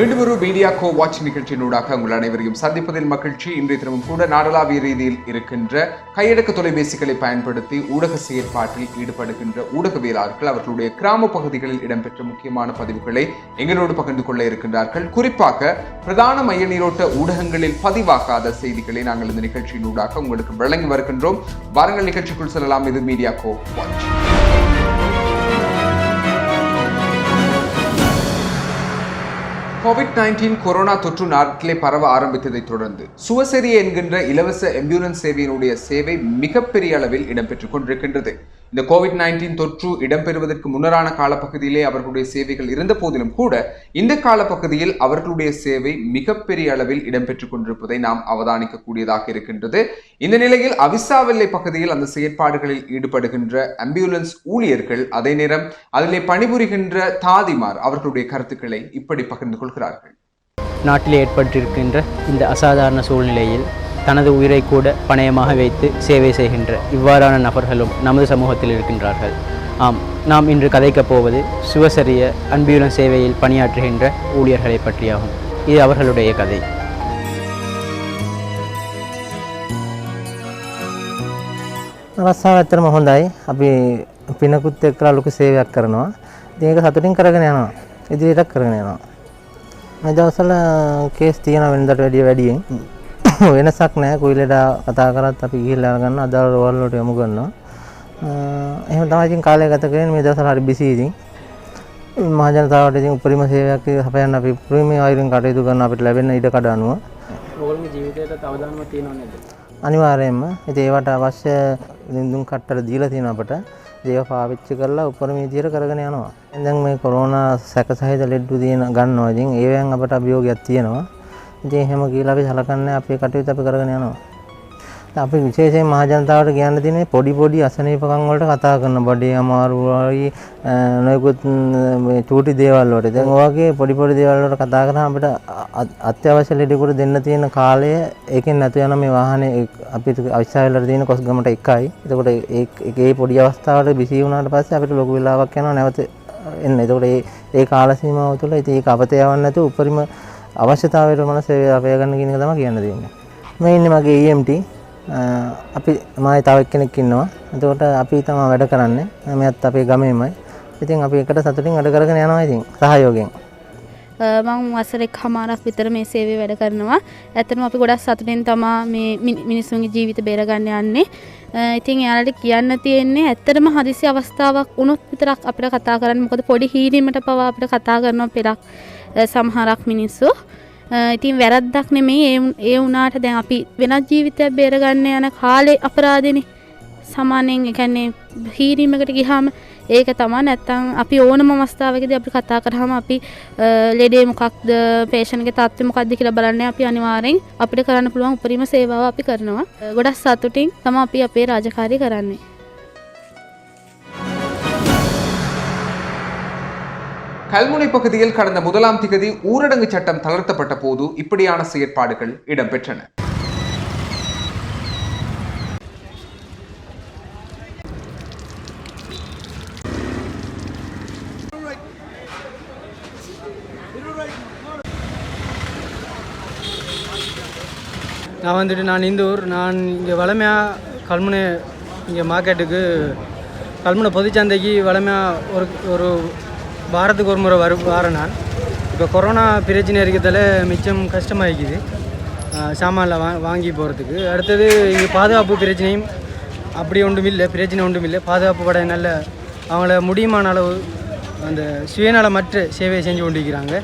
மீண்டும் ஒரு media go watch நிகழ்ச்சியினூடாக உங்கள் அனைவரையும் சந்திப்பதில் மகிழ்ச்சி. இன்றைய தினமும் கூட நாடளாவிய ரீதியில் இருக்கின்ற கையடக்க தொலைபேசிகளை பயன்படுத்தி ஊடக செயற்பாட்டில் ஈடுபடுகின்ற ஊடகவியலாளர்கள் அவர்களுடைய கிராம பகுதிகளில் இடம்பெற்ற முக்கியமான பதிவுகளை எங்களோடு பகிர்ந்து கொள்ள இருக்கின்றார்கள். குறிப்பாக பிரதான மைய நீரோட்ட ஊடகங்களில் பதிவாகாத செய்திகளை நாங்கள் இந்த நிகழ்ச்சியினூடாக உங்களுக்கு வழங்கி வருகின்றோம். வாருங்கள் நிகழ்ச்சிக்குள் செல்லலாம். இது Media Go Watch. Covid nineteen corona தொற்று நாட்களே பரவ ஆரம்பித்ததைத் தொடர்ந்து சுவசெரிய என்கின்ற இலவச எம்புலன்ஸ் சேவையினுடைய சேவை மிகப்பெரிய அளவில் இடம்பெற்றுக் கொண்டிருக்கின்றது. இந்த கோவிட் நைன்டீன் தொற்று இடம்பெறுவதற்கு முன்னரான காலப்பகுதியிலே அவர்களுடைய சேவைகள் இருந்த போதிலும் கூட இந்த காலப்பகுதியில் அவர்களுடைய சேவை மிகப்பெரிய அளவில் இடம்பெற்றுக் கொண்டிருப்பதை நாம் அவதானிக்கக்கூடியதாக இருக்கின்றது. இந்த நிலையில் அவிசாவெல்லை பகுதியில் அந்த செயற்பாடுகளில் ஈடுபடுகின்ற ஆம்புலன்ஸ் ஊழியர்கள் அதே நேரம் அதிலே பணிபுரிகின்ற தாதிமார் அவர்களுடைய கருத்துக்களை இப்படி பகிர்ந்து கொள்கிறார்கள். நாட்டில் ஏற்பட்டிருக்கின்ற இந்த அசாதாரண சூழ்நிலையில் தனது உயிரை கூட பணயமாக வைத்து சேவை செய்கின்ற இவ்வாறான நபர்களும் நமது சமூகத்தில் இருக்கின்றார்கள் ஆம் நாம் இன்று கதைக்கப் போவது சுவசரிய அன்புலன் சேவையில் பணியாற்றுகின்ற ஊழியர்களை பற்றியாகும் இது அவர்களுடைய கதை රස්සාව ඇත්තරම හොඳයි අපි පිනකුත් එක්කලා ලොකු සේවයක් කරනවා ඉතින් ඒක සතුටින් කරගෙන යනවා ඉදිරියටත් කරගෙන යනවා මේ දවස්වල කේස් තියෙන වෙනදට වැඩිය වැඩියෙන් වෙනසක් නැහැ කුයිලෙඩා කතා කරත් අපි ගිහිල්ලා අරගන්න අදාළ රෝල් වලට යොමු කරනවා එහෙම තමයි ඉතින් කාලය ගත කරන්නේ මේ දවස්වල හරි බිසි ඉතින් මහජනතාවට ඉතින් උපරිම සේවයක් හපයන්න අපි උපරිම අයුරින් කටයුතු කරන අපිට ලැබෙන ඉඩ කඩ අනුව ඔගොල්ලගේ ජීවිතයට අවදානම තියෙනව නේද? අනිවාර්යයෙන්ම ඉතින් ඒවට අවශ්‍ය ලින්දුම් කට්ටර දීලා තියෙන අපට ඒව පාවිච්චි කරලා උපරිම විදියට කරගෙන යනවා. දැන් මේ කොරෝනා සැක සහිත ලෙඩ්ඩු තියෙන ගන්නවා. ඉතින් ඒවෙන් අපට අභියෝගයක් තියෙනවා. ඉතින් එහෙම කියලා අපි සලකන්නේ අපේ කටයුතු අපි කරගෙන යනවා. අපි විශේෂයෙන් මහජනතාවට කියන්න තියෙන්නේ පොඩි පොඩි අසනීපකම් වලට කතා කරන බඩේ අමාරුවයි අ, නොයෙකුත් ම්, මේ චූටි දේවල් වලට. දැන් ඔය වගේ පොඩි පොඩි දේවල් වලට කතා කරාම අපිට අ- අත්‍යවශ්‍ය ලෙඩෙකුට දෙන්න තියෙන කාලය ඒකෙන් නැතු යන මේ වාහනේ එක්- අපිට අවිස්සාවෙලට තියෙන කොස්ගමට එකයි. එතකොට ඒ ඒ පොඩි අවස්ථාවල බිසි වුණාට පස්සේ අපිට ලොකු වෙලාවක් යනවා නැවත එන්න. එතකොට ඒ ඒ කාල සීමාව තුළ ඉතින් ඒක අපතේ යවන්න නැතුව උපරිම අවශ්‍යතාවයට මන සේවය අපය ගන්න කියන එක තමයි කියන්න තියෙන්නේ. මේ ඉන්නේ මගේ EMT අ, අපි මායි තව එක්කෙනෙක් ඉන්නවා. එතකොට අපි තමයි වැඩ කරන්නේ. මෙයත් අපේ ගමේමයි. ඉතින් අපි එකට සතුටින් වැඩ කරගෙන යනවා ඉතින් සහයෝගයෙන්. මං වසර එක් හමාරක් විතර මේ සේවය වැඩ කරනවා ඇතනම අපි ගොඩක් සතුටෙන් තමා මේ මිනි- මිනිස්සුන්ගේ ජීවිත බේරගන්න යන්නේ අ, ඉතින් එයාලට කියන්න තියෙන්නේ ඇත්තටම හදිසි අවස්ථාවක් වුණොත් විතරක් අපිට කතා කරන්න මොකද පොඩි හීරීමට පවා අපිට කතා කරනවා පෙරක් අ, සමහරක් මිනිස්සු. අ, ඉතින් වැරද්දක් නෙමෙයි. ඒ වුන්- ඒ වුණාට දැන් අපි වෙනත් ජීවිතයක් බේරගන්න යන කාලේ අපරාධනේ. සමානයෙන් එකන්නේ හීරීමකට ගිහාම ඒක තමා නැත්තං අපි ඕනම අවස්ථාවකද අපි කතා කරහම අපි අ, ලෙඩේ මොකක්ද පේෂණගේ තත්ව මොකක්ද කියලා බලන්න අපි අනිවාරෙන් අපිට කරන්න පුළුවන් උපරිම සේවාව අපි කරනවා. අ, ගොඩක් සතුටින් තම අපි අපේ රාජකාරය කරන්නේ. கல்முனை பகுதியில் கடந்த முதலாம் திகதி ஊரடங்கு சட்டம் தளர்த்தப்பட்ட போது இப்படியான செயற்பாடுகள் இடம்பெற்றன. நான் வந்துட்டு நான் இந்தூர் நான் இங்கே வளமையாக கல்முனை இங்கே மார்க்கெட்டுக்கு கல்முனை பொதுச்சந்தைக்கு வளமையாக ஒரு ஒரு வாரத்துக்கு ஒரு முறை வரு வாரேன் நான் இப்போ கொரோனா பிரச்சனை இருக்கிறதால மிச்சம் கஷ்டமாகிக்குது சாமானில் வா வாங்கி போகிறதுக்கு அடுத்தது இங்கே பாதுகாப்பு பிரச்சனையும் அப்படி ஒன்றும் இல்லை பிரச்சனை ஒன்றும் இல்லை. பாதுகாப்பு படை நல்ல அவங்கள முடியுமான அளவு அந்த சுயநலமற்ற சேவையை செஞ்சு கொண்டிருக்கிறாங்க.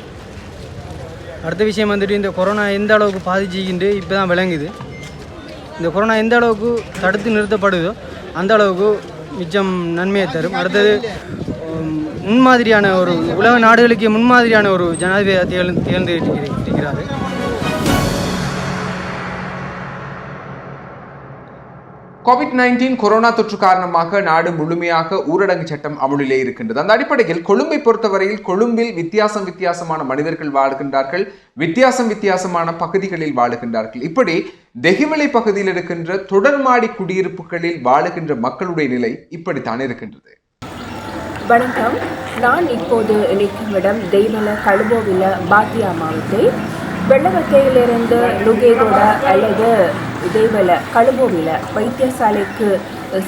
அடுத்த விஷயம் வந்துட்டு இந்த கொரோனா எந்த அளவுக்கு பாதிச்சுக்கிண்டு இப்போ தான் விளங்குது. இந்த கொரோனா எந்த அளவுக்கு தடுத்து நிறுத்தப்படுதோ அந்த அளவுக்கு மிச்சம் நன்மையை தரும். அடுத்தது முன்மாதிரியான ஒரு உலக நாடுகளுக்கு முன்மாதிரியான ஒரு ஜனாதிபதி திகழ் திகழ்ந்து கோவிட் நைன்டீன் கொரோனா தொற்று காரணமாக நாடு முழுமையாக ஊரடங்கு சட்டம் அமுலிலே இருக்கின்றது. அந்த அடிப்படையில் கொழும்பை பொறுத்தவரையில் கொழும்பில் வித்தியாசம் வித்தியாசமான மனிதர்கள் வாழுகின்றார்கள் வித்தியாசம் வித்தியாசமான பகுதிகளில் வாழுகின்றார்கள். இப்படி தெஹிமலை பகுதியில் இருக்கின்ற தொடர்மாடி குடியிருப்புகளில் வாழுகின்ற மக்களுடைய நிலை இப்படித்தான் இருக்கின்றது. வணக்கம். நான் இப்போது நிற்கும் இடம் தெய்வல கழுபோவில பாத்தியா மாவத்தை வெள்ளவத்தையிலிருந்து லுகேகொட அல்லது தெய்வல கழுபோவில வைத்தியசாலைக்கு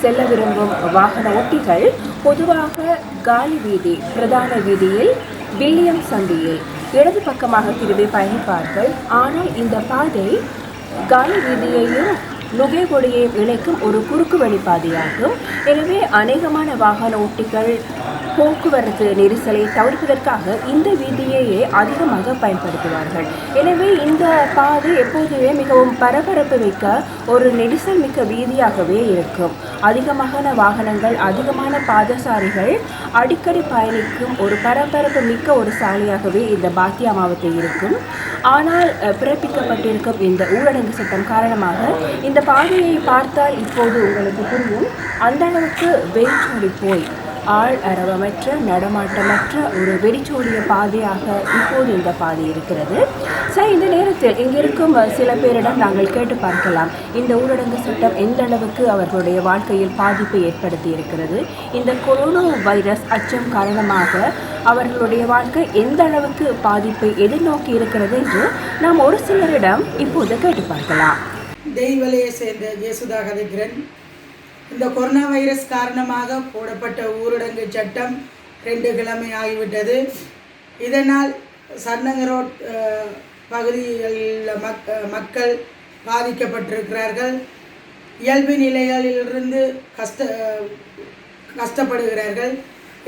செல்ல விரும்பும் வாகன ஓட்டிகள் பொதுவாக காலி வீதி பிரதான வீதியில் வில்லியம் சந்தியில். இடது பக்கமாக திரும்பி பயணிப்பார்கள். ஆனால் இந்த பாதை காலி வீதியையும் நுகைகொடியை இணைக்கும் ஒரு குறுக்கு வழி பாதையாகும் எனவே அநேகமான வாகன ஓட்டிகள் போக்குவரத்து நெரிசலை தவிர்ப்பதற்காக இந்த வீதியையே அதிகமாக பயன்படுத்துவார்கள். எனவே இந்த பாதை எப்போதுமே மிகவும் பரபரப்பு மிக்க ஒரு நெரிசல் மிக்க வீதியாகவே இருக்கும். அதிகமான வாகனங்கள் அதிகமான பாதசாரிகள் அடிக்கடி பயணிக்கும் ஒரு பரபரப்பு மிக்க ஒரு சாலையாகவே இந்த பாத்தியா மாவட்டம் இருக்கும். ஆனால் பிறப்பிக்கப்பட்டிருக்கும் இந்த ஊரடங்கு சட்டம் காரணமாக இந்த பாதையை பார்த்தால் இப்போது உங்களுக்கு புரியும். அந்த அளவுக்கு வெயிட் போய் ஆள் அரவமற்ற நடமாட்டமற்ற ஒரு வெறிச்சோடிய பாதையாக இப்போது இந்த பாதை இருக்கிறது. சார் இந்த நேரத்தில் இங்கிருக்கும் சில பேரிடம் நாங்கள் கேட்டு பார்க்கலாம். இந்த ஊரடங்கு சட்டம் எந்த அளவுக்கு அவர்களுடைய வாழ்க்கையில் பாதிப்பை ஏற்படுத்தி இருக்கிறது? இந்த கொரோனா வைரஸ் அச்சம் காரணமாக அவர்களுடைய வாழ்க்கை எந்த அளவுக்கு பாதிப்பை எதிர்நோக்கி இருக்கிறது என்று நாம் ஒரு சிலரிடம் இப்போது கேட்டு பார்க்கலாம். தெய்வலையை சேர்ந்த இயேசுதா இந்த கொரோனா வைரஸ் காரணமாக போடப்பட்ட ஊரடங்கு சட்டம் ரெண்டு கிழமை ஆகிவிட்டது இதனால் சன்னங்கரோட் அஹ், பகுதிகளில் மக் மக்கள் பாதிக்கப்பட்டிருக்கிறார்கள். இயல்பு நிலைகளிலிருந்து கஷ்ட கஷ்டப்படுகிறார்கள்.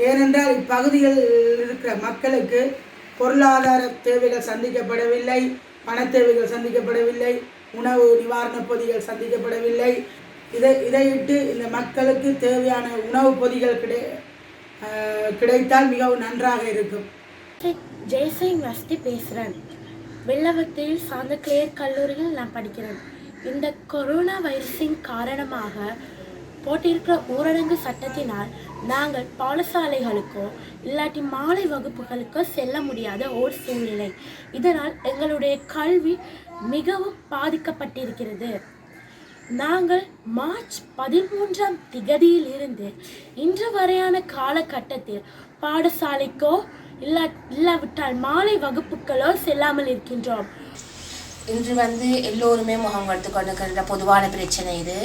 ஏனென்றால் இப்பகுதிகளில் இருக்கிற மக்களுக்கு பொருளாதார தேவைகள் சந்திக்கப்படவில்லை பண தேவைகள் சந்திக்கப்படவில்லை உணவு நிவாரணப் பொதிகள் சந்திக்கப்படவில்லை இதை இதையிட்டு இந்த மக்களுக்கு தேவையான உணவுப் பொதிகள் கிடை கிடைத்தால் மிகவும் நன்றாக இருக்கும். ஜெய்சிங் வஸ்தி பேசுகிறேன் வெள்ளவத்தையில் சார்ந்த கிளேர் கல்லூரியில் நான் படிக்கிறேன். இந்த கொரோனா வைரஸின் காரணமாக போட்டிருக்கிற ஊரடங்கு சட்டத்தினால் நாங்கள் பாடசாலைகளுக்கோ இல்லாட்டி மாலை வகுப்புகளுக்கோ செல்ல முடியாத ஒரு சூழ்நிலை. இதனால் எங்களுடைய கல்வி மிகவும் பாதிக்கப்பட்டிருக்கிறது. நாங்கள் மார்ச் பதிமூன்றாம் திகதியில் இருந்து இன்று வரையான காலகட்டத்தில் பாடசாலைக்கோ இல்லா இல்லாவிட்டால் மாலை வகுப்புகளோ செல்லாமல் இருக்கின்றோம். இன்று வந்து எல்லோருமே முகம் கொடுத்து கொண்டிருக்கின்ற பொதுவான பிரச்சனை இது.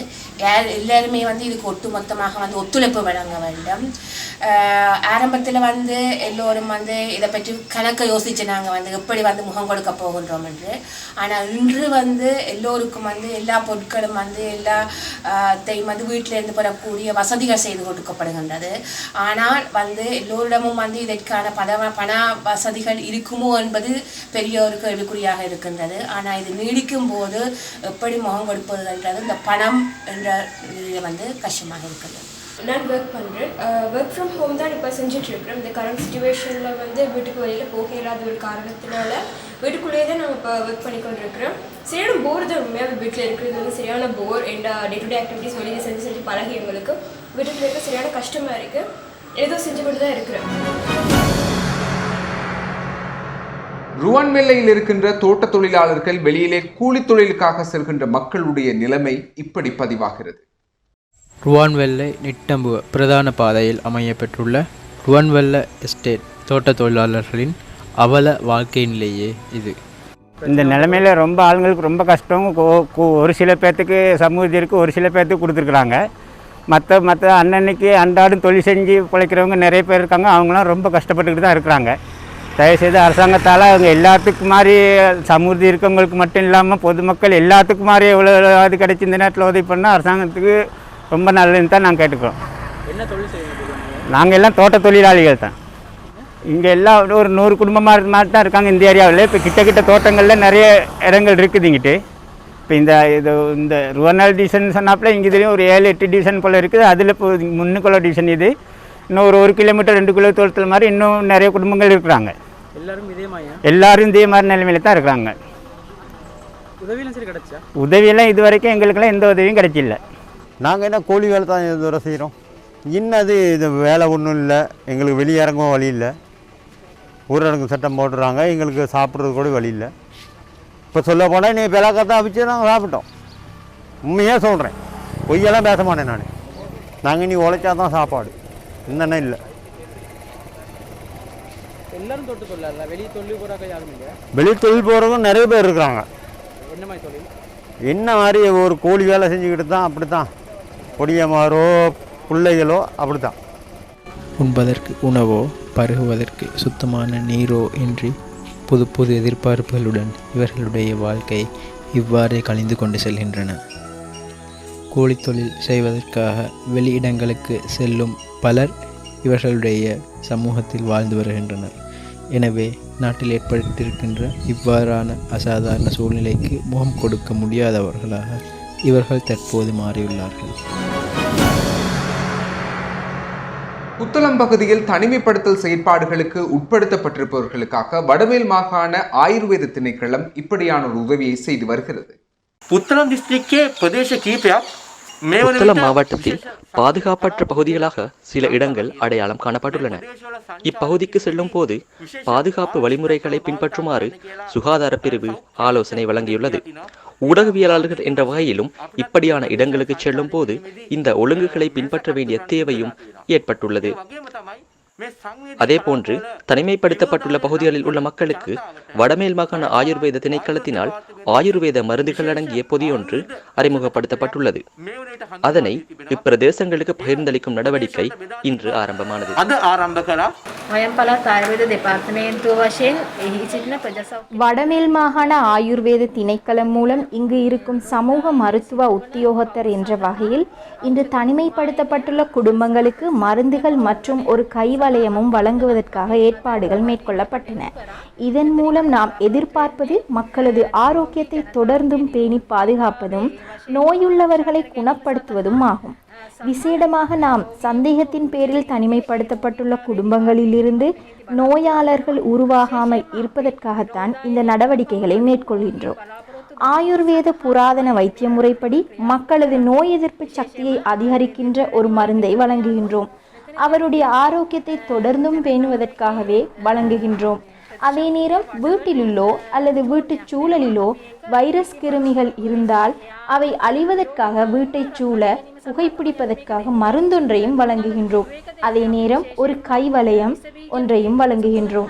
எல்லாருமே வந்து இதுக்கு ஒட்டுமொத்தமாக வந்து ஒத்துழைப்பு வழங்க வேண்டும். ஆரம்பத்தில் வந்து எல்லோரும் வந்து இதை பற்றி கணக்கை யோசித்து நாங்கள் வந்து எப்படி வந்து முகம் கொடுக்க போகின்றோம் என்று. ஆனால் இன்று வந்து எல்லோருக்கும் வந்து எல்லா பொருட்களும் வந்து எல்லா தெய்வம் வந்து வீட்டிலேருந்து பெறக்கூடிய வசதிகள் செய்து கொடுக்கப்படுகின்றது. ஆனால் வந்து எல்லோரிடமும் வந்து இதற்கான பண பண வசதிகள் இருக்குமோ என்பது பெரிய ஒரு கேள்விக்குறியாக இருக்கின்றது. ஆனால் இது நீடிக்கும் போது எப்படி முகம் கொடுப்பதுன்றது இந்த பணம் என்ற இது வந்து கஷ்டமாக இருக்குது நான் ஒர்க் பண்ணுறேன் ஒர்க் ஃப்ரம் ஹோம் தான் இப்போ செஞ்சுட்ருக்கிறேன் இந்த கரண்ட் சுச்சுவேஷனில் வந்து வீட்டுக்கு வெளியில் போக இல்லாத ஒரு காரணத்தினால வீட்டுக்குள்ளேயே தான் நாங்கள் இப்போ ஒர்க் பண்ணி கொண்டிருக்கிறோம். சரியான போர் தான் உண்மையாக வீட்டில் இருக்கிறது வந்து சரியான போர் எந்த டே டு டே ஆக்டிவிட்டிஸ் வெளியே செஞ்சு செஞ்சு பழகி எங்களுக்கு வீட்டுக்குள்ள இருக்க சரியான கஷ்டமாக இருக்குது ஏதோ செஞ்சு கொண்டு தான் இருக்கிறேன் ருவான்வெல்லையில் இருக்கின்ற தோட்ட தொழிலாளர்கள் வெளியிலே கூலி தொழிலுக்காக செல்கின்ற மக்களுடைய நிலைமை இப்படி பதிவாகிறது. ருவான்வெல்லை நிட்டம்புவ பிரதான பாதையில் அமையப்பெற்றுள்ள ருவான்வெல்ல எஸ்டேட் தோட்ட தொழிலாளர்களின் அவல வாழ்க்கை நிலையே இது. இந்த நிலமையில ரொம்ப ஆளுங்களுக்கு ரொம்ப கஷ்டம். ஒரு சில பேர்த்துக்கு சமூகத்திற்கு ஒரு சில பேர்த்துக்கு கொடுத்துருக்குறாங்க. மற்ற மற்ற அன்னன்னைக்கு அன்றாடம் தொழில் செஞ்சு பிழைக்கிறவங்க நிறைய பேர் இருக்காங்க. அவங்களாம் ரொம்ப கஷ்டப்பட்டுக்கிட்டு தான் இருக்கிறாங்க. தயவுசெய்து அரசாங்கத்தால் அவங்க எல்லாத்துக்கும் மாதிரி சமூகத்தில் இருக்கவங்களுக்கு மட்டும் இல்லாமல் பொதுமக்கள் எல்லாத்துக்கும் மாதிரி எவ்வளோ அது கிடைச்சி இந்த நேரத்தில் உதவி பண்ணால் அரசாங்கத்துக்கு ரொம்ப நல்லதுன்னு தான் நாங்கள் கேட்டுக்கிறோம். என்ன தொழில் செய்ய நாங்கள் எல்லாம் தோட்ட தொழிலாளிகள் தான். இங்கே எல்லாம் ஒரு நூறு குடும்பமாக மாதிரி தான் இருக்காங்க இந்த ஏரியாவில். இப்போ கிட்ட கிட்ட தோட்டங்களில் நிறைய இடங்கள் இருக்குது இங்கிட்டு. இப்போ இந்த இது இந்த ருவனால் டிவிஷன் சொன்னாப்புல இங்கே இதுலேயும் ஒரு ஏழு எட்டு டிவிஷன் போல் இருக்குது. அதில் இப்போ முன்னுக்குள்ள டிவிஷன் இது. இன்னும் ஒரு ஒரு கிலோமீட்டர் ரெண்டு கிலோ தூரத்தில் மாதிரி இன்னும் நிறைய குடும்பங்கள் இருக்கிறாங்க. எல்லாரும் இதே மாதிரியா? எல்லாரும் இதே மாதிரி நிலைமையில தான் இருக்கிறாங்க. உதவியெல்லாம் சரி கிடச்சா? உதவியெல்லாம் இது வரைக்கும் எங்களுக்கெல்லாம் எந்த உதவியும் கிடைச்சில்ல. நாங்கள் என்ன கூலி வேலை தான் இதுவரை செய்கிறோம் இன்னது இது வேலை ஒன்றும் இல்லை. எங்களுக்கு வெளியே இறங்கவும் வழி இல்லை. ஊரடங்கு சட்டம் போட்டுறாங்க. எங்களுக்கு சாப்பிட்றது கூட வழி இல்லை. இப்போ சொல்ல போனால் நீ பிளாக்கத்தான் அவிச்சு நாங்கள் சாப்பிட்டோம். உண்மையாக சொல்கிறேன் பொய்யெல்லாம் பேச மாட்டேன் நான். நாங்கள் நீ உழைச்சா தான் சாப்பாடு. என்னென்ன இல்லை. எல்லாரும் தொட்டு தொழிலாளா வெளியே தொழில் போகிறாக்க யாரும் இல்லை? வெளி தொழில் போகிறவங்க நிறைய பேர் இருக்கிறாங்க. என்ன மாதிரி தொழில்? என்ன மாதிரி ஒரு கூலி வேலை செஞ்சுக்கிட்டு தான் அப்படி தான் பொடியமாரோ பிள்ளைகளோ அப்படி தான் உண்பதற்கு உணவோ பருகுவதற்கு சுத்தமான நீரோ இன்றி புது புது எதிர்பார்ப்புகளுடன் இவர்களுடைய வாழ்க்கை இவ்வாறே கழிந்து கொண்டு செல்கின்றன. கூலித் தொழில் செய்வதற்காக வெளியிடங்களுக்கு செல்லும் பலர் இவர்களுடைய சமூகத்தில் வாழ்ந்து வருகின்றனர். எனவே நாட்டில் ஏற்படுத்தியிருக்கின்ற இவ்வாறான அசாதாரண சூழ்நிலைக்கு முகம் கொடுக்க முடியாதவர்களாக இவர்கள் தற்போது மாறியுள்ளார்கள். புத்தளம் பகுதியில் தனிமைப்படுத்தல் செயற்பாடுகளுக்கு உட்படுத்தப்பட்டிருப்பவர்களுக்காக வடமேல் மாகாண ஆயுர்வேத திணைக்களம் இப்படியான ஒரு உதவியை செய்து வருகிறது. புத்தளம் டிஸ்ட்ரிக்டே பிரதேச கீபயாத் புத்தள மாவட்டத்தில் பாதுகாப்பற்ற பகுதிகளாக சில இடங்கள் அடையாளம் காணப்பட்டுள்ளன. இப்பகுதிக்கு செல்லும் போது பாதுகாப்பு வழிமுறைகளை பின்பற்றுமாறு சுகாதார பிரிவு ஆலோசனை வழங்கியுள்ளது. ஊடகவியலாளர்கள் என்ற வகையிலும் இப்படியான இடங்களுக்கு செல்லும் போது இந்த ஒழுங்குகளை பின்பற்ற வேண்டிய தேவையும் ஏற்பட்டுள்ளது. அதேபோன்று தனிமைப்படுத்தப்பட்டுள்ள பகுதிகளில் உள்ள மக்களுக்கு வடமேல் மாகாண ஆயுர்வேத திணைக்களத்தினால் ஆயுர்வேத மருந்துகள் அடங்கிய பொதியொன்று அறிமுகப்படுத்தப்பட்டுள்ளது. அதனை இப்பிரதேசங்களுக்கு பகிர்ந்தளிக்கும் நடவடிக்கை இன்று ஆரம்பமானது. வடமேல் மாகாண ஆயுர்வேத திணைக்களம் மூலம் இங்கு இருக்கும் சமூக மருத்துவ உத்தியோகத்தர் என்ற வகையில் இன்று தனிமைப்படுத்தப்பட்டுள்ள குடும்பங்களுக்கு மருந்துகள் மற்றும் ஒரு கைவளையமும் வழங்குவதற்காக ஏற்பாடுகள் மேற்கொள்ளப்பட்டன. இதன் மூலம் நாம் எதிர்பார்ப்பது மக்களது ஆரோக்கியத்தை தொடர்ந்தும் பேணி பாதுகாப்பதும் நோயுள்ளவர்களை குணப்படுத்துவதும் ஆகும். விசேடமாக நாம் சந்தேகத்தின் பேரில் தனிமைப்படுத்தப்பட்டுள்ள குடும்பங்களிலிருந்து நோயாளர்கள் உருவாகாமல் இருப்பதற்காகத்தான் இந்த நடவடிக்கைகளை மேற்கொள்கின்றோம். ஆயுர்வேத புராதன வைத்திய முறைப்படி மக்களது நோய் எதிர்ப்பு சக்தியை அதிகரிக்கின்ற ஒரு மருந்தை வழங்குகின்றோம். அவருடைய ஆரோக்கியத்தை தொடர்ந்தும் பேணுவதற்காகவே வழங்குகின்றோம். அதே நேரம் வீட்டிலுள்ளோ அல்லது வீட்டுச் சூழலிலோ வைரஸ் கிருமிகள் இருந்தால் அவை அழிவதற்காக வீட்டைச் சூழ புகைப்பிடிப்பதற்காக மருந்தொன்றையும் வழங்குகின்றோம். அதே நேரம் ஒரு கைவளையம் ஒன்றையும் வழங்குகின்றோம்.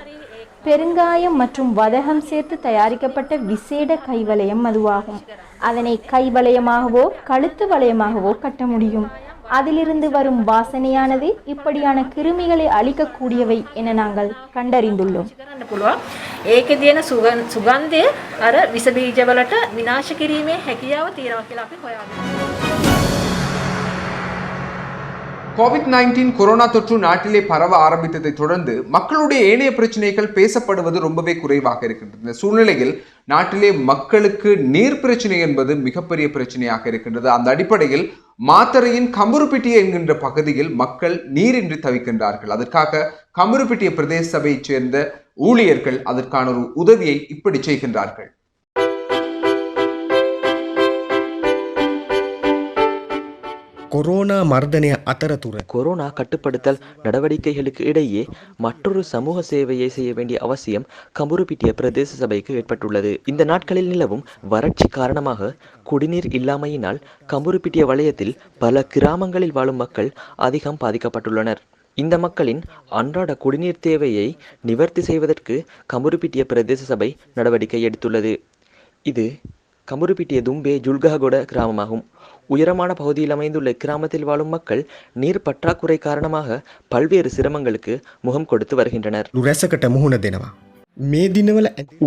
பெருங்காயம் மற்றும் வதகம் சேர்த்து தயாரிக்கப்பட்ட விசேட கைவளையம் அதுவாகும். அதனை கைவளையமாகவோ கழுத்து வளையமாகவோ கட்ட முடியும். அதிலிருந்து வரும் வாசனையானது இப்படியான கிருமிகளை அழிக்கக்கூடியவை என நாங்கள் கண்டறிந்துள்ளோம் කරන්න පුළුවන් ඒකේ තියෙන සුගන් සුගන්ධය අර විස බීජවලට විනාශ කිරීමේ හැකියාව තියෙනවා කියලා අපි හොයාගන්නවා. கோவிட் நைன்டீன் கொரோனா தொற்று நாட்டிலே பரவ ஆரம்பித்ததை தொடர்ந்து மக்களுடைய ஏனைய பிரச்சனைகள் பேசப்படுவது ரொம்பவே குறைவாக இருக்கின்றது இந்த சூழ்நிலையில் நாட்டிலே மக்களுக்கு நீர் பிரச்சனை என்பது மிகப்பெரிய பிரச்சனையாக இருக்கின்றது அந்த அடிப்படையில் மாத்தறையின் கம்புருப்பிட்டி என்கின்ற பகுதியில் மக்கள் நீரின்றி தவிக்கின்றார்கள். அதற்காக கம்புருப்பிட்டிய பிரதேச சபையைச் சேர்ந்த ஊழியர்கள் அதற்கான ஒரு உதவியை இப்படி செய்கின்றார்கள். கொரோனா ಮರ್ದನೆಯ ಅತರತುರ கொரோனா கட்டுப்படுத்தல் நடவடிக்கைகளுக்கு இடையே மற்றொரு சமூக சேவையை செய்ய வேண்டிய அவசியம் கம்புருபிட்டிய பிரதேச சபைக்கு ஏற்பட்டுள்ளது. இந்த நாட்களில் நிலவும் வறட்சி காரணமாக குடிநீர் இல்லாமையினால் கம்புருபிட்டிய வளையத்தில் பல கிராமங்களில் வாழும் மக்கள் அதிகம் பாதிக்கப்பட்டுள்ளனர். இந்த மக்களின் அன்றாட குடிநீர் தேவையை நிவர்த்தி செய்வதற்கு கமுருப்பிட்டிய பிரதேச சபை நடவடிக்கை எடுத்துள்ளது. இது கமுருப்பிட்டிய தும்பே ஜுல்காகொட கிராமமாகும். உயரமான பகுதியில் அமைந்துள்ள இக்கிராமத்தில் வாழும் மக்கள் நீர் பற்றாக்குறை காரணமாக பல்வேறு சிரமங்களுக்கு முகம் கொடுத்து வருகின்றனர்.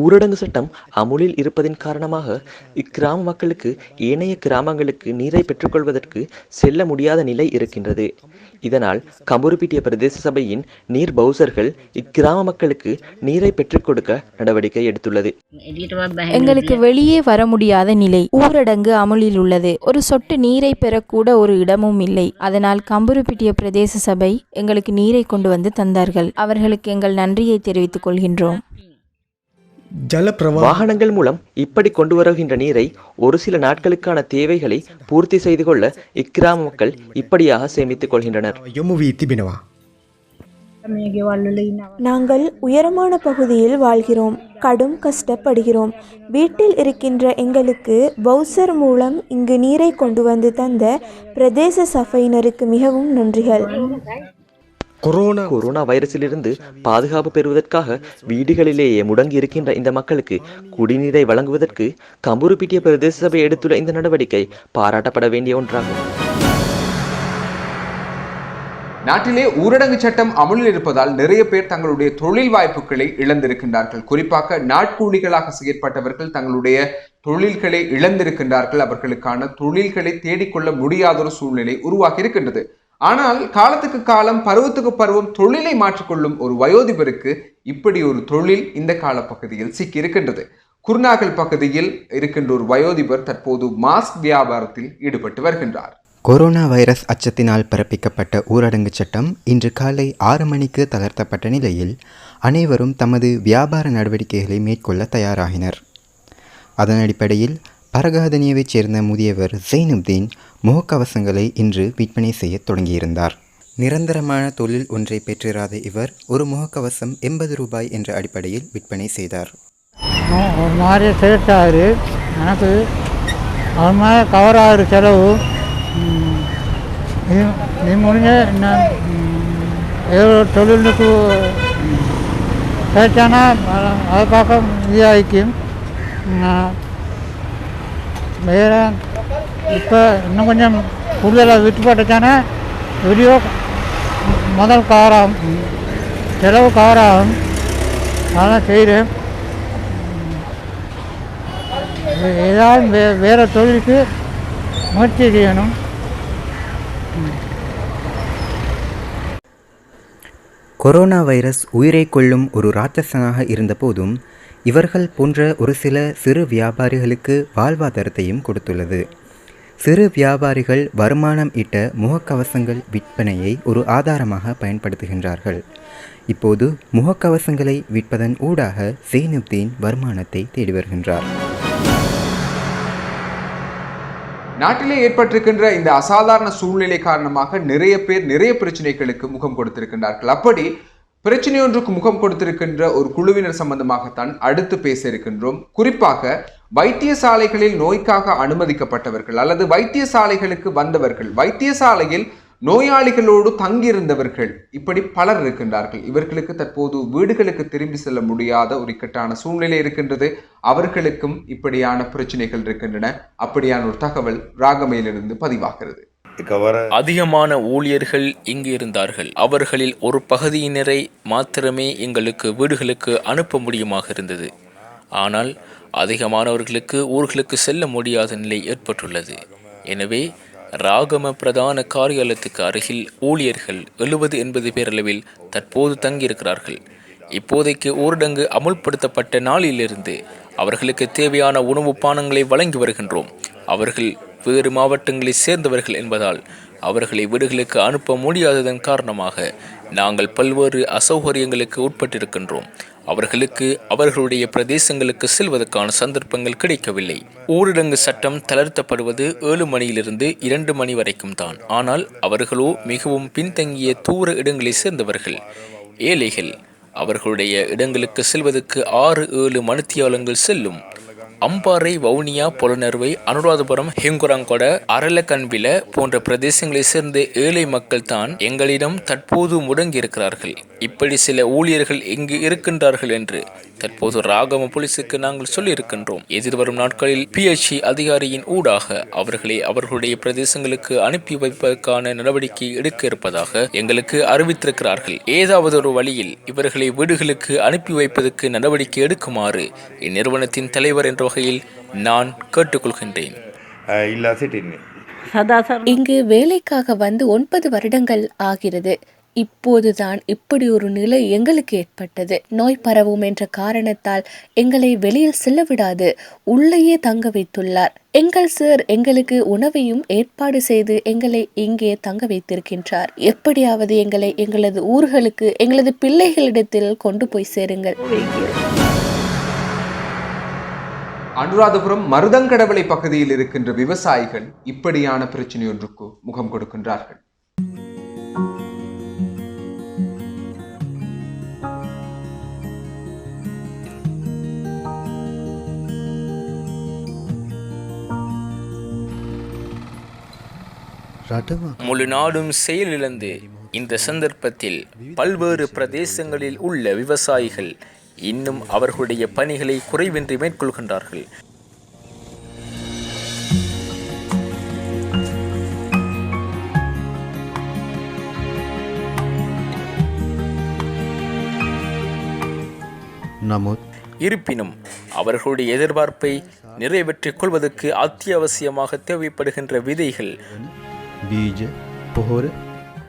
ஊரடங்கு சட்டம் அமுலில் இருப்பதின் காரணமாக இக்கிராம மக்களுக்கு ஏனைய கிராமங்களுக்கு நீரை பெற்றுக்கொள்வதற்கு செல்ல முடியாத நிலை இருக்கின்றது. இதனால் கம்புருப்பிட்டிய பிரதேச சபையின் நீர் பவுசர்கள் இக்கிராம மக்களுக்கு நீரை பெற்றுக் கொடுக்க நடவடிக்கை எடுத்துள்ளது. எங்களுக்கு வெளியே வர முடியாத நிலை. ஊரடங்கு அமுலில் உள்ளது. ஒரு சொட்டு நீரை பெறக்கூட ஒரு இடமும் இல்லை. அதனால் கம்புருப்பிட்டிய பிரதேச சபை எங்களுக்கு நீரை கொண்டு வந்து தந்தார்கள். அவர்களுக்கு எங்கள் நன்றியை தெரிவித்துக் கொள்கின்றோம். ஜலப்பிரவா வாகனங்கள் மூலம் இப்படி கொண்டு வருகின்ற நீரை ஒரு சில நாட்களுக்கான தேவைகளை பூர்த்தி செய்து கொள்ள இக்கிராம மக்கள் இப்படியாக சேமித்துக் கொள்கின்றனர். நாங்கள் உயரமான பகுதியில் வாழ்கிறோம். கடும் கஷ்டப்படுகிறோம். வீட்டில் இருக்கின்ற எங்களுக்கு பௌசர் மூலம் இங்கு நீரை கொண்டு வந்து தந்த பிரதேச சபையினருக்கு மிகவும் நன்றிகள். கொரோனா கொரோனா வைரஸிலிருந்து பாதுகாப்பு பெறுவதற்காக வீடுகளிலேயே முடங்கி இருக்கின்ற இந்த மக்களுக்கு குடிநீரை வழங்குவதற்கு கம்புருப்பிட்டிய பிரதேச சபை எடுத்துள்ள இந்த நடவடிக்கை பாராட்டப்பட வேண்டிய ஒன்றாகும். நாட்டிலே ஊரடங்கு சட்டம் அமலில் இருப்பதால் நிறைய பேர் தங்களுடைய தொழில் வாய்ப்புகளை இழந்திருக்கின்றார்கள். குறிப்பாக நாட்கூலிகளாக செயற்பட்டவர்கள் தங்களுடைய தொழில்களை இழந்திருக்கின்றார்கள். அவர்களுக்கான தொழில்களை தேடிக்கொள்ள முடியாத ஒரு சூழ்நிலை உருவாகி இருக்கின்றது. ஆனால் காலத்துக்கு காலம் பருவத்துக்கு பருவம் தொழிலை மாற்றிக்கொள்ளும் ஒரு வயோதிபருக்கு இப்படி ஒரு தொழில் இந்த காலப்பகுதியில் சிக்கி இருக்கின்றது குருநாகல் பகுதியில் இருக்கின்ற ஒரு வயோதிபர் தற்போது மாஸ்க் வியாபாரத்தில் ஈடுபட்டு வருகின்றார். கொரோனா வைரஸ் அச்சத்தினால் பிறப்பிக்கப்பட்ட ஊரடங்கு சட்டம் இன்று காலை ஆறு மணிக்கு தளர்த்தப்பட்ட நிலையில் அனைவரும் தமது வியாபார நடவடிக்கைகளை மேற்கொள்ள தயாராகினர். அதன் அடிப்படையில் பரகாதனியவைச் சேர்ந்த முதியவர் ஜெயினுப்தீன் முகக்கவசங்களை இன்று விற்பனை செய்ய தொடங்கியிருந்தார். நிரந்தரமான தொழில் ஒன்றை பெற்றிராத இவர் ஒரு முகக்கவசம் எண்பது ரூபாய் என்ற அடிப்படையில் விற்பனை செய்தார். ஒரு மாதிரி சேட் எனக்கு அது மாதிரி கவர் ஆகுற செலவு இது முடிஞ்ச இன்னும் ஏதோ தொழிலுக்கு சேர்த்தானா? அதை பார்க்க இதாகிக்கும் வேறு இப்போ இன்னும் கொஞ்சம் கூடுதலாக விட்டு போட்டுச்சானா வீடியோ முதல் கவர் ஆகும் செலவு கவர் ஆகும் அதெல்லாம் செய்கிறேன் ஏதாவது வே வேறு தொழிலுக்கு முயற்சி செய்யணும். கொரோனா வைரஸ் உயிரை கொள்ளும் ஒரு ராட்சசனாக இருந்தபோதும் இவர்கள் போன்ற ஒரு சில சிறு வியாபாரிகளுக்கு வாழ்வாதாரத்தையும் கொடுத்துள்ளது. சிறு வியாபாரிகள் வருமானம் ஈட்ட முகக்கவசங்கள் விற்பனையை ஒரு ஆதாரமாக பயன்படுத்துகின்றார்கள். இப்போது முகக்கவசங்களை விற்பதன் ஊடாக ஜெயினுப்தீன் வருமானத்தை தேடி வருகின்றார். நாட்டிலே ஏற்பட்டிருக்கின்ற இந்த அசாதாரண சூழ்நிலை காரணமாக நிறைய பேர் நிறைய பிரச்சனைகளுக்கு முகம் கொடுத்திருக்கின்றார்கள். அப்படி பிரச்சனை ஒன்றுக்கு முகம் கொடுத்திருக்கின்ற ஒரு குழுவினர் சம்பந்தமாகத்தான் அடுத்து பேச இருக்கின்றோம். குறிப்பாக வைத்தியசாலைகளில் நோய்க்காக அனுமதிக்கப்பட்டவர்கள் அல்லது வைத்தியசாலைகளுக்கு வந்தவர்கள் வைத்தியசாலையில் நோயாளிகளோடு தங்கியிருந்தவர்கள் இப்படி பலர் இருக்கின்றார்கள். இவர்களுக்கு தற்போது வீடுகளுக்கு திரும்பி செல்ல முடியாத ஒரு இக்கட்டான சூழ்நிலை இருக்கின்றது. அவர்களுக்கும் இப்படியான பிரச்சனைகள் இருக்கின்றன. அப்படியான ஒரு தகவல் ராகமையிலிருந்து பதிவாகிறது. அதிகமான ஊழியர்கள் இங்கு இருந்தார்கள். அவர்களில் ஒரு பகுதியினரை மாத்திரமே எங்களுக்கு வீடுகளுக்கு அனுப்ப முடியுமாக இருந்தது. ஆனால் அதிகமானவர்களுக்கு ஊர்களுக்கு செல்ல முடியாத நிலை ஏற்பட்டுள்ளது. எனவே ராகம பிரதான காரியாலயத்துக்கு அருகில் ஊழியர்கள் எழுபது எண்பது பேர் அளவில் தற்போது தங்கியிருக்கிறார்கள். இப்போதைக்கு ஊரடங்கு அமுல்படுத்தப்பட்ட நாளிலிருந்து அவர்களுக்கு தேவையான உணவு பானங்களை வழங்கி வருகின்றோம். அவர்கள் வேறு மாவட்டங்களைச் சேர்ந்தவர்கள் என்பதால் அவர்களை வீடுகளுக்கு அனுப்ப முடியாததன் காரணமாக நாங்கள் பல்வேறு அசௌகரியங்களுக்கு உட்பட்டிருக்கின்றோம். அவர்களுக்கு அவர்களுடைய பிரதேசங்களுக்கு செல்வதற்கான சந்தர்ப்பங்கள் கிடைக்கவில்லை. ஊரடங்கு சட்டம் தளர்த்தப்படுவது ஏழு மணியிலிருந்து இரண்டு மணி வரைக்கும் தான். ஆனால் அவர்களோ மிகவும் பின்தங்கிய தூர இடங்களைச் சேர்ந்தவர்கள். ஏழைகள் அவர்களுடைய இடங்களுக்கு செல்வதற்கு ஆறு ஏழு மணித்தியாலங்கள் செல்லும். அம்பாறை வவுனியா புலனர்வை அனுராதபுரம் ஹெங்குராங்கொட அரலக்கன்வில போன்ற பிரதேசங்களை சேர்ந்த ஏழை மக்கள் தான் எங்களிடம் தற்போது முடங்கி இருக்கிறார்கள் இப்படி சில ஊழியர்கள் இங்கு இருக்கின்றார்கள் என்று தற்போது ராகம போலீசுக்கு நாங்கள் சொல்லியிருக்கின்றோம். எதிர்வரும் நாட்களில் பிஎச்சி அதிகாரியின் ஊடாக அவர்களை அவர்களுடைய பிரதேசங்களுக்கு அனுப்பி வைப்பதற்கான நடவடிக்கை எடுக்க இருப்பதாக எங்களுக்கு அறிவித்திருக்கிறார்கள். ஏதாவது ஒரு வழியில் இவர்களை வீடுகளுக்கு அனுப்பி வைப்பதற்கு நடவடிக்கை எடுக்குமாறு இந்நிறுவனத்தின் தலைவர் என்ற வகையில் நான் கேட்டுக்கொள்கின்றேன். இங்கு வேலைக்காக வந்து ஒன்பது வருடங்கள் ஆகிறது. இப்போதுதான் இப்படி ஒரு நிலை எங்களுக்கு ஏற்பட்டது. நோய் பரவும் என்ற காரணத்தால் எங்களை வெளியில் செல்ல விடாது உள்ளேயே தங்க வைத்துள்ளார். எங்கள் சார் எங்களுக்கு உணவையும் ஏற்பாடு செய்து எங்களை இங்கே தங்க வைத்திருக்கின்றார். எப்படியாவது எங்களை எங்களது ஊர்களுக்கு எங்களது பிள்ளைகளிடத்தில் கொண்டு போய் சேருங்கள். அனுராதபுரம் மருதங்கடவளை பகுதியில் இருக்கின்ற விவசாயிகள் இப்படியான பிரச்சனை ஒன்றுக்கு முகம் கொடுக்கின்றார்கள். முழு நாடும் செயலிழந்து இந்த சந்தர்ப்பத்தில் பல்வேறு பிரதேசங்களில் உள்ள விவசாயிகள் இன்னும் அவர்களுடைய பணிகளை குறைவின்றி மேற்கொள்கின்றார்கள். இருப்பினும் அவர்களுடைய எதிர்பார்ப்பை நிறைவேற்றிக் கொள்வதற்கு அத்தியாவசியமாக தேவைப்படுகின்ற விதைகள் ಬೀಜ ಪೊಹರ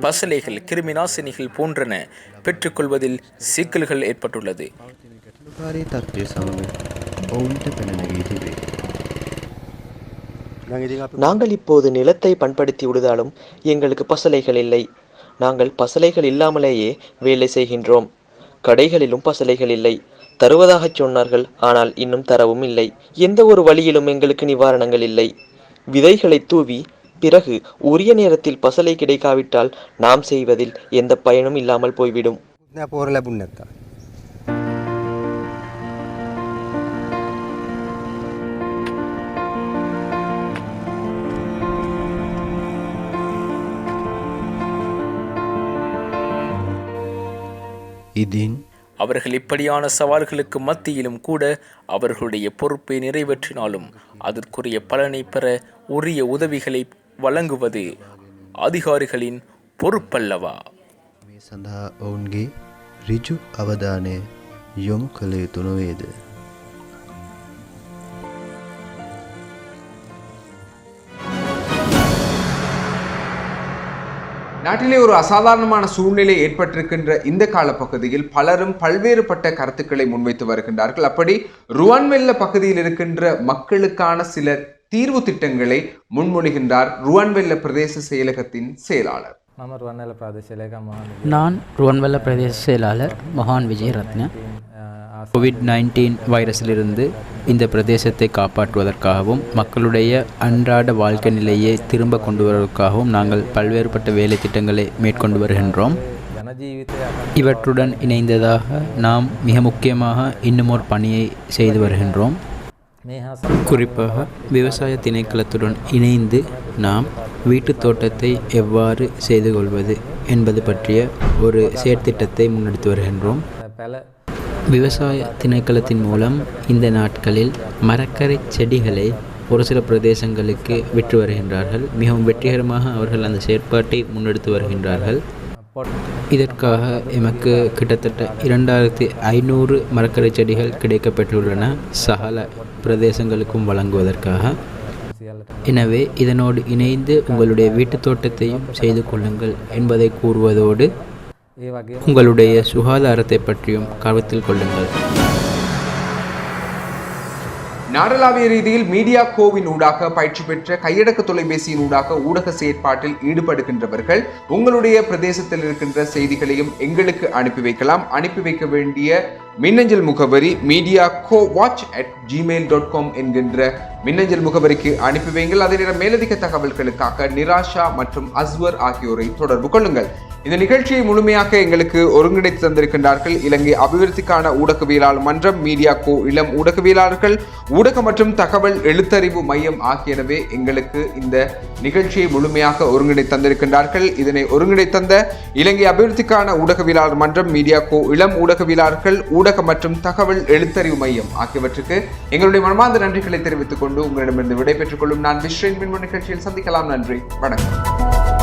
பசலைகள் கிருமிநாசினிகள் போன்றன பெற்றுக்கொள்வதில் சிக்கல்கள் ஏற்பட்டுள்ளது. நாங்கள் இப்போது நிலத்தை பண்படுத்தி விடுதாலும் எங்களுக்கு பசலைகள் இல்லை. நாங்கள் பசலைகள் இல்லாமலேயே வேலை செய்கின்றோம். கடைகளிலும் பசலைகள் இல்லை. தருவதாக சொன்னார்கள் ஆனால் இன்னும் தரவும் இல்லை. எந்த ஒரு வழியிலும் எங்களுக்கு நிவாரணங்கள் இல்லை. விதைகளை தூவி பிறகு உரிய நேரத்தில் பசலை கிடைக்காவிட்டால் நாம் செய்வதில் எந்த பயனும் இல்லாமல் போய்விடும். இதன் அவர்கள் இப்படியான சவால்களுக்கு மத்தியிலும் கூட அவர்களுடைய பொறுப்பை நிறைவேற்றினாலும் அதற்குரிய பலனை பெற உரிய உதவிகளை வழங்குவது அதிகாரிகளின் பொறுப்பல்லவா මේ සඳහා ඔවුන්ගේ රිජු අවධානය යොමු කළ යුතු නොවේද. நாட்டிலே ஒரு அசாதாரணமான சூழ்நிலை ஏற்பட்டிருக்கின்ற இந்த காலப்பகுதியில் பலரும் பல்வேறுபட்ட கருத்துக்களை முன்வைத்து வருகின்றார்கள் அப்படி ருவான்வெல்ல பகுதியில் இருக்கின்ற மக்களுக்கான சில தீர்வு திட்டங்களை முன்மொழிகின்றார் ருவன்வெல்ல பிரதேச செயலகத்தின் செயலாளர். நான் ருவன்வெல்ல பிரதேச செயலாளர் மகான் விஜயரத்ன கோவிட் நைன்டீன் வைரஸிலிருந்து இந்த பிரதேசத்தை காப்பாற்றுவதற்காகவும் மக்களுடைய அன்றாட வாழ்க்கை நிலையை திரும்ப கொண்டு வருவதற்காகவும் நாங்கள் பல்வேறுபட்ட வேலை திட்டங்களை மேற்கொண்டு வருகின்றோம். இவற்றுடன் இணைந்ததாக நாம் மிக முக்கியமாக இன்னும் பணியை செய்து வருகின்றோம். குறிப்பாக விவசாய திணைக்களத்துடன் இணைந்து நாம் வீட்டுத் தோட்டத்தை எவ்வாறு செய்து கொள்வது என்பது பற்றிய ஒரு செயற்திட்டத்தை முன்னெடுத்து வருகின்றோம். விவசாய திணைக்களத்தின் மூலம் இந்த நாட்களில் மரக்கரை செடிகளை ஒரு சில பிரதேசங்களுக்கு விற்று வருகின்றார்கள். மிகவும் வெற்றிகரமாக அவர்கள் அந்த செயற்பாட்டை முன்னெடுத்து வருகின்றார்கள். இதற்காக எமக்கு கிட்டத்தட்ட இரண்டாயிரத்தி ஐநூறு மரக்கரை செடிகள் கிடைக்கப்பெற்றுள்ளன சகல பிரதேசங்களுக்கும் வழங்குவதற்காக. எனவே இதனோடு இணைந்து உங்களுடைய வீட்டுத் தோட்டத்தையும் செய்து கொள்ளுங்கள் என்பதை கூறுவதோடு உங்களுடைய சுகாதாரத்தை பற்றியும் கருத்தில் கொள்ளுங்கள். நாடளாவிய ரீதியில் மீடியா கோவின் ஊடாக பயிற்சி பெற்ற கையடக்க தொலைபேசியின் ஊடாக ஊடக செயற்பாட்டில் ஈடுபடுகின்றவர்கள் உங்களுடைய பிரதேசத்தில் இருக்கின்ற செய்திகளையும் எங்களுக்கு அனுப்பி வைக்கலாம். அனுப்பி வைக்க வேண்டிய மின்னஞ்சல் முகவரி Media Go Watch at Gmail dot com என்கின்ற மின்னஞ்சல் முகவரிக்கு அனுப்பி வைங்கள். அதே நேரம் மேலதிக தகவல்களுக்காக நிராஷா மற்றும் அஸ்வர் ஆகியோரை தொடர்பு கொள்ளுங்கள். இந்த நிகழ்ச்சியை முழுமையாக எங்களுக்கு ஒருங்கிணைத்து தந்திருக்கின்றார்கள் இலங்கை அபிவிருத்திக்கான ஊடகவியலாளர் மன்றம் மீடியா கோ இளம் ஊடகவியலாளர்கள். ஊடக மற்றும் தகவல் எழுத்தறிவு மையம் ஆகியனவே எங்களுக்கு இந்த நிகழ்ச்சியை முழுமையாக ஒருங்கிணைத்து தந்திருக்கின்றார்கள். இதனை ஒருங்கிணைத்து தந்த இலங்கை அபிவிருத்திக்கான ஊடகவியலாளர் மன்றம் மீடியா கோ இளம் ஊடகவியலாளர்கள் ஊடக மற்றும் தகவல் எழுத்தறிவு மையம் ஆகியவற்றுக்கு எங்களுடைய மனமார்ந்த நன்றிகளை தெரிவித்துக் கொண்டு உங்களிடமிருந்து விடைபெற்றுக் கொள்ளும் நான் விஸ்ரேன் மின்ம நிகழ்ச்சியில் சந்திக்கலாம். நன்றி. வணக்கம்.